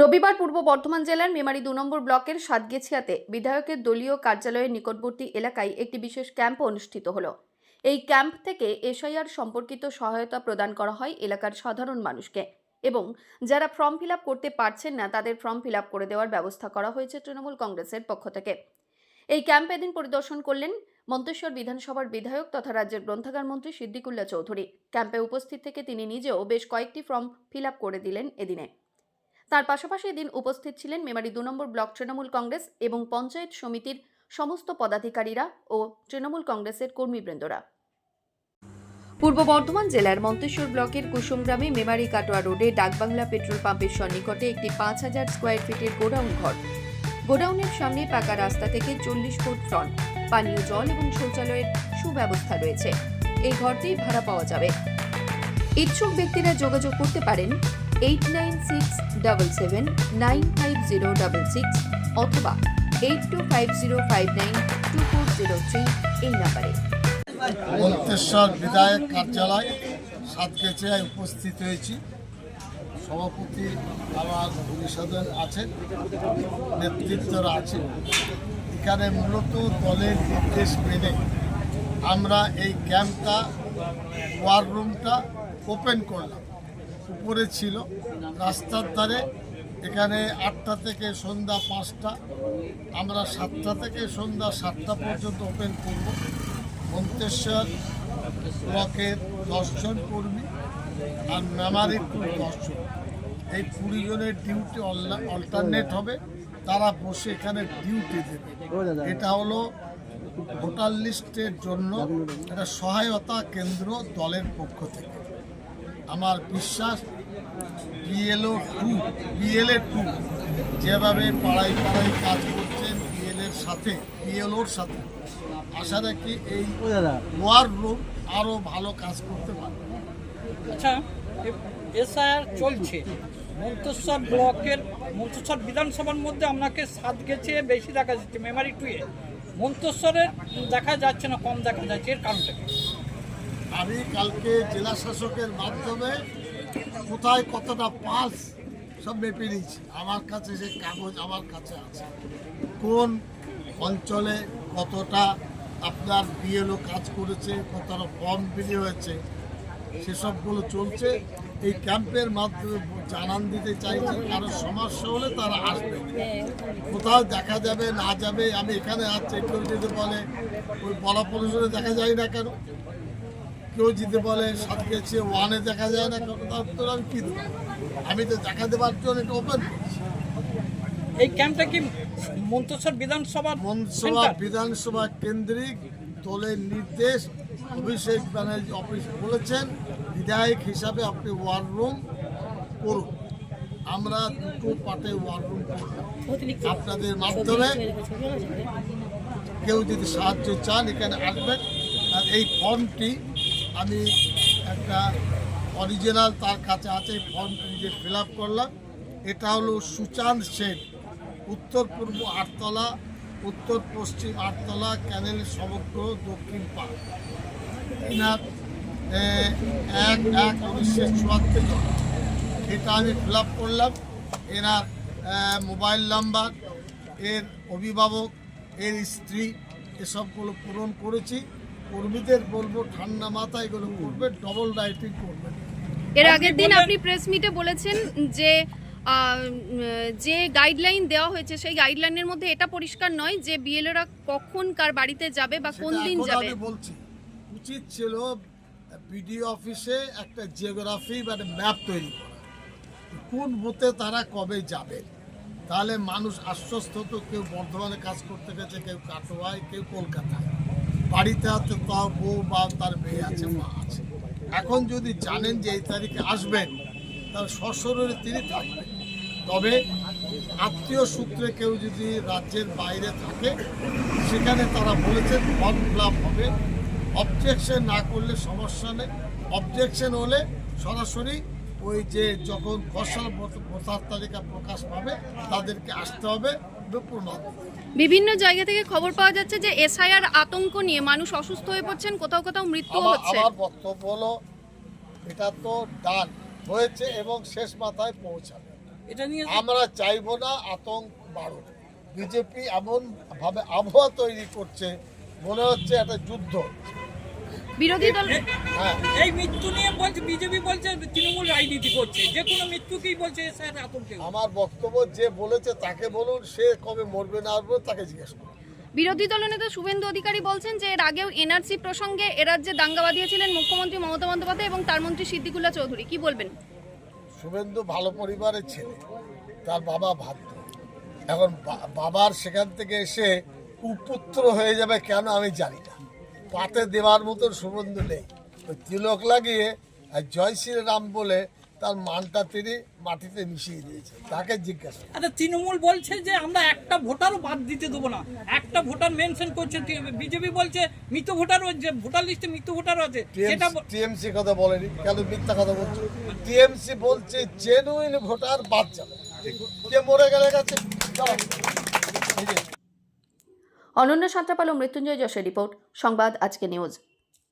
রবিবার পূর্ব বর্ধমান জেলার মেমারি দু নম্বর ব্লকের সাতগেছিয়াতে বিধায়কের দলীয় কার্যালয়ের নিকটবর্তী এলাকায় একটি বিশেষ ক্যাম্প অনুষ্ঠিত হলো। এই ক্যাম্প থেকে এসআইআর সম্পর্কিত সহায়তা প্রদান করা হয় এলাকার সাধারণ মানুষকে এবং যারা ফর্ম ফিল করতে পারছেন না তাদের ফর্ম ফিল করে দেওয়ার ব্যবস্থা করা হয়েছে তৃণমূল কংগ্রেসের পক্ষ থেকে। এই ক্যাম্প এদিন পরিদর্শন করলেন মন্তেশ্বর বিধানসভার বিধায়ক তথা রাজ্যের গ্রন্থাগার মন্ত্রী সিদ্দিকুল্লা চৌধুরী। ক্যাম্পে উপস্থিত থেকে তিনি নিজেও বেশ কয়েকটি ফর্ম ফিল করে দিলেন এদিনে। তার পাশাপাশি এদিন উপস্থিত ছিলেন মেমারি দু নম্বর ব্লক তৃণমূল কংগ্রেস এবং পঞ্চায়েত সমিতির সমস্ত পদাধিকারীরা ও তৃণমূল কংগ্রেসের কর্মীবৃন্দরা। পূর্ব বর্ধমান জেলার মন্তেশ্বর ব্লকের কুসুমগ্রামে মেমারি কাটোয়া রোডে ডাকবাংলা পেট্রোল পাম্পের সন্নিকটে একটি পাঁচ হাজার স্কোয়ার ফিটের গোডাউন ঘর। গোডাউনের সামনে পাকা রাস্তা থেকে চল্লিশ ফুট ফ্রন্ট পানীয় জল এবং শৌচালয়ের সুব্যবস্থা রয়েছে। এই ঘরটি ভাড়া পাওয়া যাবে। ইচ্ছুক ব্যক্তিরা যোগাযোগ করতে পারেন eight nine six double seven nine five zero double six অথবা eight two five zero five nine two four zero three এই নাম্বারে। মন্তেশ্বর বিধায়ক কার্যালয়, সাতকেছিয়ায় উপস্থিত হয়েছি। সভাপতি আমার পরিষদের আছেন, নেতৃত্বরা আছে এখানে মূলত দলের নির্দেশ মেনে আমরা এই ক্যাম্পটা ওয়ার রুমটা ওপেন করলাম। উপরে ছিল, রাস্তার ধারে। এখানে আটটা থেকে সন্ধ্যা পাঁচটা। আমরা সাতটা থেকে সন্ধ্যা সাতটা পর্যন্ত ওপেন করব। মন্তেশ্বর ব্লকের দশজন কর্মী আর মেমারি টু দশজন। এই কুড়ি জনের ডিউটি অল্টারনেট হবে। তারা বসে এখানে ডিউটি দেবে। এটা হলো ভোটার লিস্টের জন্য একটা সহায়তা কেন্দ্র দলের পক্ষ থেকে। আমার বিশ্বাস বিএলও টু বিএলএ টু যেভাবে পাড়ায় পাড়ায় কাজ করছেন বিএলের সাথে বিএলওর সাথে আশা রাখি এই ওয়ার রুম আরও ভালো কাজ করতে পারবে। আচ্ছা এসআইআর চলছে। মন্তেশ্বর ব্লকের মন্তেশ্বর বিধানসভার মধ্যে আপনাকে সাত গেছে বেশি দেখা যাচ্ছে মেমারি টুয়ে মন্তেশ্বরের দেখা যাচ্ছে না কম দেখা যাচ্ছে এর কারণটা কি? আমি কালকে জেলা শাসকের মাধ্যমে কোথায় কতটা পাস সব মেপে নিয়েছি। আমার কাছে সেই কাগজ আমার কাছে আছে। কোন অঞ্চলে কতটা আপনার বিএলও কাজ করেছে, কতটা ফর্ম বিলি হয়েছে, সেসবগুলো চলছে। এই ক্যাম্পের মাধ্যমে জানান দিতে চাইছি, কারও সমস্যা হলে তারা আসবে। কোথাও দেখা যাবে, না যাবে, আমি এখানে আছি কেউ যেতে বলে ওই বলা পরিসরে দেখা যায় না কেন? কেউ যদি বলে সাত গেছে ওয়ানে দেখা যায় না কেন তার আমি কী দেবো? আমি তো দেখা দেওয়ার জন্য এটা ওপেন এই ক্যাম্পটা কি মন্তেশ্বর বিধানসভার মনসভা center? বিধানসভা কেন্দ্রিক দলের নির্দেশ অভিষেক ব্যানার্জি অফিস বলেছেন বিধায়ক হিসাবে আপনি ওয়ার রুম করুন। আমরা দুটো পার্টে ওয়ার রুম আপনাদের মাধ্যমে কেউ যদি সাহায্য চান এখানে আসবেন। আর এই ফর্মটি আমি একটা অরিজিনাল তার কাছে আছে ফর্ম নিজে ফিল করলাম। এটা হলো সুচাঁদ সেন। উত্তর পূর্ব আটতলা, উত্তর পশ্চিম আটতলা ক্যানেল সমগ্র দক্ষিণ পাড়। এনার এক এক উনিশশো চুয়াত্তর এটা আমি ফিল করলাম। এনার মোবাইল নাম্বার এর অভিভাবক, এর স্ত্রী এসবগুলো পূরণ করেছি। কর্মীদের বলব ঠান্ডা মাথায় এগুলো করবে ডবল রাইটিং করবে। এর আগের দিন আপনি প্রেস মিটে বলেছেন যে যে গাইডলাইন দেওয়া হয়েছে সেই গাইডলাইনের মধ্যে এটা পরিষ্কার নয় যে বিএলওরা কখন কার বাড়িতে যাবে বা কোন দিন যাবে। আমি বলছি উচিত ছিল বিডিও অফিসে একটা জিওগ্রাফি বা ম্যাপ তৈরি করা। কোন বুথে তারা কবে যাবে? তাহলে মানুষ আশ্বস্ত হতো কেউ বর্ধমানে কাজ করতে গেছে কেউ কাটোয়ায় কেউ কলকাতায়। বাড়িতে হয়তো তাও বউ বা তার মেয়ে আছে, মা আছে। এখন যদি জানেন যে এই তারিখে আসবেন, তার সশরীরে তিনি থাকবেন। তবে আত্মীয় সূত্রে কেউ যদি রাজ্যের বাইরে থাকে, সেখানে তারা বলেছেন ফর্ম ফিল হবে। অবজেকশন না করলে সমস্যা নেই। অবজেকশন হলে সরাসরি ওই যে যখন ফসল ভোটার তালিকা প্রকাশ পাবে, তাদেরকে আসতে হবে। বিভিন্ন জায়গা থেকে খবর পাওয়া যাচ্ছে যে এসআইআর আতঙ্ক নিয়ে মানুষ অসুস্থ হয়ে পড়ছেন কোথাও কোথাও মৃত্যু হচ্ছে। আমার বক্তব্য হলো এটা তো ডান হয়েছে এবং শেষ মাথায় পৌঁছাবে। এটা নিয়ে আমরা চাইব না আতঙ্ক বাড়ুক। বিজেপি এমন ভাবে আবহাওয়া তৈরি করছে মনে হচ্ছে একটা যুদ্ধ। বিরোধী দল হ্যাঁ। এই মৃত্যু নিয়ে বলছে বিজেপি বলছে তৃণমূল রাজনীতি করছে। যে কোনো মৃত্যুকেই বলছে স্যার আতঙ্কে আমার বক্তব্য যে বলেছে তাকে বলুন সে কবে মরবে না মরবে তাকে জিজ্ঞেস করুন। বিরোধী দলনেতা শুভেন্দু অধিকারী বলছেন যে এর আগেও এনআরসি প্রসঙ্গে এ রাজ্যে দাঙ্গা বাঁধিয়েছিলেন মুখ্যমন্ত্রী মমতা বন্দ্যোপাধ্যায় এবং তার মন্ত্রী সিদ্দিকুল্লাহ চৌধুরী। কি বলবেন? শুভেন্দু ভালো পরিবারের ছেলে তার বাবা ভাগ্য এখন বাবার সেখান থেকে এসে কুপুত্র হয়ে যাবে কেন আমি জানি না। পাতে দেওয়ার মতন সুগন্ধ নেই। ওই তিলক লাগিয়ে আর জয় শ্রীরাম বলে তার মানটা তিনি মাটিতে মিশিয়ে দিয়েছে। তাকে জিজ্ঞাসা। আচ্ছা তৃণমূল বলছে যে আমরা একটা ভোটারও বাদ দিতে দেবো না। একটা ভোটার মেনশন করছে বিজেপি বলছে মৃত ভোটার যে ভোটার লিস্টে মৃত ভোটার আছে সেটা টিএমসি কথা বলেনি কেন মিথ্যা কথা বলছো? টিএমসি বলছে জেনুইন ভোটার বাদ যাবে। কে মরে গেলে গেছে অনন্য সাঁতরাপাল ও মৃত্যুঞ্জয় যশের রিপোর্ট সংবাদ আজকে নিউজ।